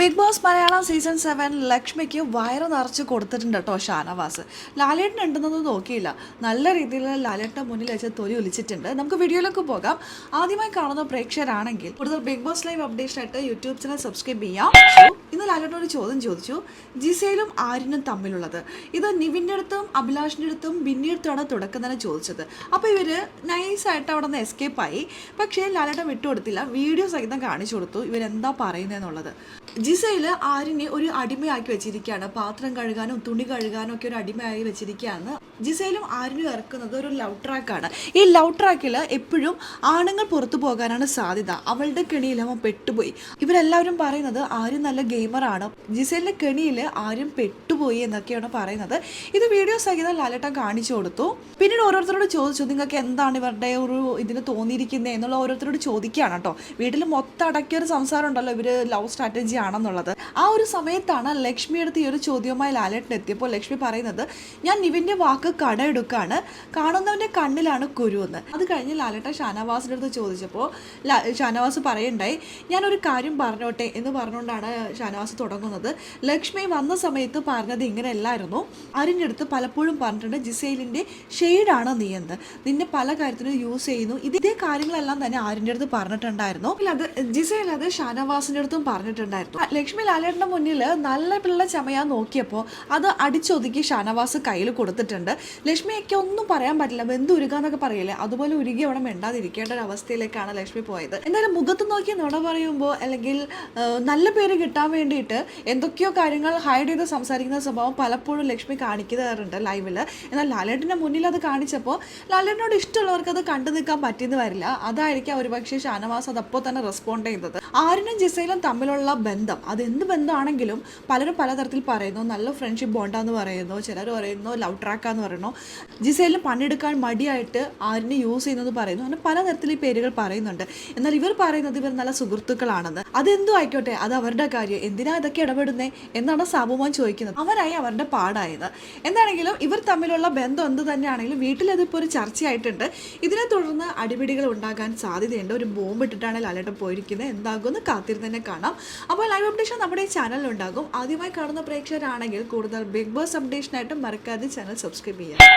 Big boss Malayalam season seven ലക്ഷ്മിക്ക് വയറ് നിറച്ച് കൊടുത്തിട്ടുണ്ട് കേട്ടോ ഷാനവാസ്. ലാലേട്ടൻ ഉണ്ടെന്നൊന്നും നോക്കിയില്ല. നല്ല രീതിയിൽ ലാലേട്ടന്റെ മുന്നിൽ വെച്ച് തൊലി ഒലിച്ചിട്ടുണ്ട്. നമുക്ക് വീഡിയോയിലേക്ക് പോകാം. ആദ്യമായി കാണുന്ന പ്രേക്ഷകരാണെങ്കിൽ കൂടുതൽ ബിഗ് ബോസ് ലൈവ് അപ്ഡേഷൻ ആയിട്ട് യൂട്യൂബ് ചാനൽ സബ്സ്ക്രൈബ് ചെയ്യാം. ഇന്ന് ലാലേട്ടനോട് ചോദ്യം ചോദിച്ചു. ജിസയിലും ആര്യനും തമ്മിലുള്ളത്. ഇത് നിവിന്റെ അടുത്തും അഭിലാഷിന്റെ അടുത്തും ബിന്നിയുടെ അടുത്താണ് തുടക്കം തന്നെ ചോദിച്ചത്. അപ്പോൾ ഇവർ നൈസായിട്ട് അവിടെ നിന്ന് എസ്കേപ്പായി പക്ഷേ ലാലേട്ടൻ വിട്ടുകൊടുത്തില്ല. വീഡിയോ സഹിതം കാണിച്ചു കൊടുത്തു. ഇവരെന്താ പറയുന്നതെന്നുള്ളത്? ജിസയിൽ ആര്യനെ ഒരു അടിമയാക്കി വെച്ചിരിക്കുകയാണ്. പാത്രം കഴുകാനും തുണി കഴുകാനും ഒക്കെ ഒരു അടിമയായി വെച്ചിരിക്കുകയാണ്. ജിസയിലും ആര്യനും ഇറക്കുന്നത് ഒരു ലവ് ട്രാക്കാണ് ഈ ലവ് ട്രാക്കിൽ എപ്പോഴും ആണുങ്ങൾ പുറത്തു പോകാനാണ് സാധ്യത. അവളുടെ കെണിയിൽ അവൻ പെട്ടുപോയി. ഇവരെല്ലാവരും പറയുന്നത് ആര്യൻ നല്ല ഗെയിമറാണ് ജിസയിലെ കെണിയിൽ ആര്യം പെട്ടുപോയി എന്നൊക്കെയാണ് പറയുന്നത്. ഇത് വീഡിയോ സഹിതം ലാലേട്ടൻ കാണിച്ചു കൊടുത്തു. പിന്നീട് ഓരോരുത്തരോട് ചോദിച്ചു നിങ്ങൾക്ക് എന്താണ് ഇവരുടെ ഒരു ഇതിന് തോന്നിയിരിക്കുന്നത് എന്നുള്ള ഓരോരുത്തരോട് ചോദിക്കുകയാണ് കേട്ടോ. വീട്ടിൽ മൊത്തം അടക്കിയ ഒരു സംസാരം ഉണ്ടല്ലോ ഇവർ ലവ് സ്ട്രാറ്റജി ആണെന്നുള്ളത് ആ ഒരു സമയത്താണ് ലക്ഷ്മി അടുത്ത് ഈ ഒരു ചോദ്യവുമായി ലാലേട്ടൻ എത്തിയപ്പോൾ ലക്ഷ്മി പറയുന്നത് ഞാൻ നിവിന്റെ വാക്ക് കടയെടുക്കാണ് കാണുന്നവന്റെ കണ്ണിലാണ് കുരു എന്ന്. അത് കഴിഞ്ഞ് ലാലേട്ടൻ ഷാനവാസിന്റെ അടുത്ത് ചോദിച്ചപ്പോൾ ഷാനവാസ് പറയണ്ടായി ഞാനൊരു കാര്യം പറഞ്ഞോട്ടെ എന്ന് പറഞ്ഞുകൊണ്ടാണ് ഷാനവാസ് തുടങ്ങുന്നത്. ലക്ഷ്മി വന്ന സമയത്ത് പറഞ്ഞത് ഇങ്ങനെയല്ലായിരുന്നു. അരിന്റെ അടുത്ത് പലപ്പോഴും പറഞ്ഞിട്ടുണ്ട് ജിസൈലിന്റെ ഷെയ്ഡാണ് നീ എന്ന്. നിന്നെ പല കാര്യത്തിനും യൂസ് ചെയ്യുന്നു. ഇതേ കാര്യങ്ങളെല്ലാം തന്നെ ആരിന്റെ അടുത്ത് പറഞ്ഞിട്ടുണ്ടായിരുന്നു. അത് ജിസൈൽ അത് ഷാനവാസിന്റെ അടുത്തും പറഞ്ഞിട്ടുണ്ടായിരുന്നു. ലക്ഷ്മി ലാലേട്ടന്റെ മുന്നിൽ നല്ല പിള്ള ചമയാൻ നോക്കിയപ്പോൾ അത് അടിച്ചൊതുക്കി ഷാനവാസ് കയ്യിൽ കൊടുത്തിട്ടുണ്ട്. ലക്ഷ്മിയൊക്കെ ഒന്നും പറയാൻ പറ്റില്ല. ബന്ധു ഉരുകാന്നൊക്കെ പറയില്ലേ? അതുപോലെ ഉരുകി അവിടെ മിണ്ടാതിരിക്കേണ്ട ഒരു അവസ്ഥയിലേക്കാണ് ലക്ഷ്മി പോയത്. എന്തായാലും മുഖത്ത് നോക്കി നുണ പറയുമ്പോൾ അല്ലെങ്കിൽ നല്ല പേര് കിട്ടാൻ വേണ്ടിയിട്ട് എന്തൊക്കെയോ കാര്യങ്ങൾ ഹൈഡ് ചെയ്ത് സംസാരിക്കുന്ന സ്വഭാവം പലപ്പോഴും ലക്ഷ്മി കാണിക്കാറുണ്ട് ലൈവിൽ എന്നാൽ ലാലേട്ടന്റെ മുന്നിൽ അത് കാണിച്ചപ്പോൾ ലാലേട്ടനോട് ഇഷ്ടമുള്ളവർക്ക് അത് കണ്ടു നിൽക്കാൻ പറ്റിയെന്ന് വരില്ല. അതായിരിക്കാം ഒരുപക്ഷെ ഷാനവാസ് അതപ്പോൾ തന്നെ റെസ്പോണ്ട് ചെയ്തത് ആരിനും ജിസയിലും തമ്മിലുള്ള ബന്ധം അത് അതെന്ത് ബന്ധമാണെങ്കിലും പലരും പലതരത്തിൽ പറയുന്നു. നല്ല ഫ്രണ്ട്ഷിപ്പ് ബോണ്ടാന്ന് പറയുന്നു. ചിലർ പറയുന്നു ലവ് ട്രാക്കാന്ന് പറയുന്നു. ജിസയിലും പണിയെടുക്കാൻ മടിയായിട്ട് ആരിനെ യൂസ് ചെയ്യുന്നത് പറയുന്നു. അങ്ങനെ പലതരത്തിൽ ഈ പേരുകൾ പറയുന്നുണ്ട്. എന്നാൽ ഇവർ പറയുന്നത് ഇവർ നല്ല സുഹൃത്തുക്കളാണെന്ന്. അതെന്തോ ആയിക്കോട്ടെ? അത് അവരുടെ കാര്യം. എന്തിനാ ഇതൊക്കെ ഇടപെടുന്നേ? എന്നാണ് സാബുമാൻ ചോദിക്കുന്നത്. അവരായി അവരുടെ പാടായത്. എന്താണെങ്കിലും ഇവർ തമ്മിലുള്ള ബന്ധം എന്ത് തന്നെയാണെങ്കിലും വീട്ടിലതിപ്പോൾ ഒരു ചർച്ചയായിട്ടുണ്ട്. ഇതിനെ തുടർന്ന് അടിപിടികൾ ഉണ്ടാകാൻ സാധ്യതയുണ്ട്. ഒരു ബോംബ് ഇട്ടിട്ടാണ് ലാലേട്ടൻ പോയിരിക്കുന്നത്. എന്താകുമെന്ന് കാത്തിരുന്ന് തന്നെ കാണാം. അപ്പോൾ ലൈവ് അപ്ഡേഷൻ നമ്മുടെ ഈ ചാനലിലുണ്ടാകും ആദ്യമായി കാണുന്ന പ്രേക്ഷകരാണെങ്കിൽ കൂടുതൽ ബിഗ് ബോസ് അപ്ഡേഷനായിട്ട് മറക്കാതെ ചാനൽ സബ്സ്ക്രൈബ് ചെയ്യുക.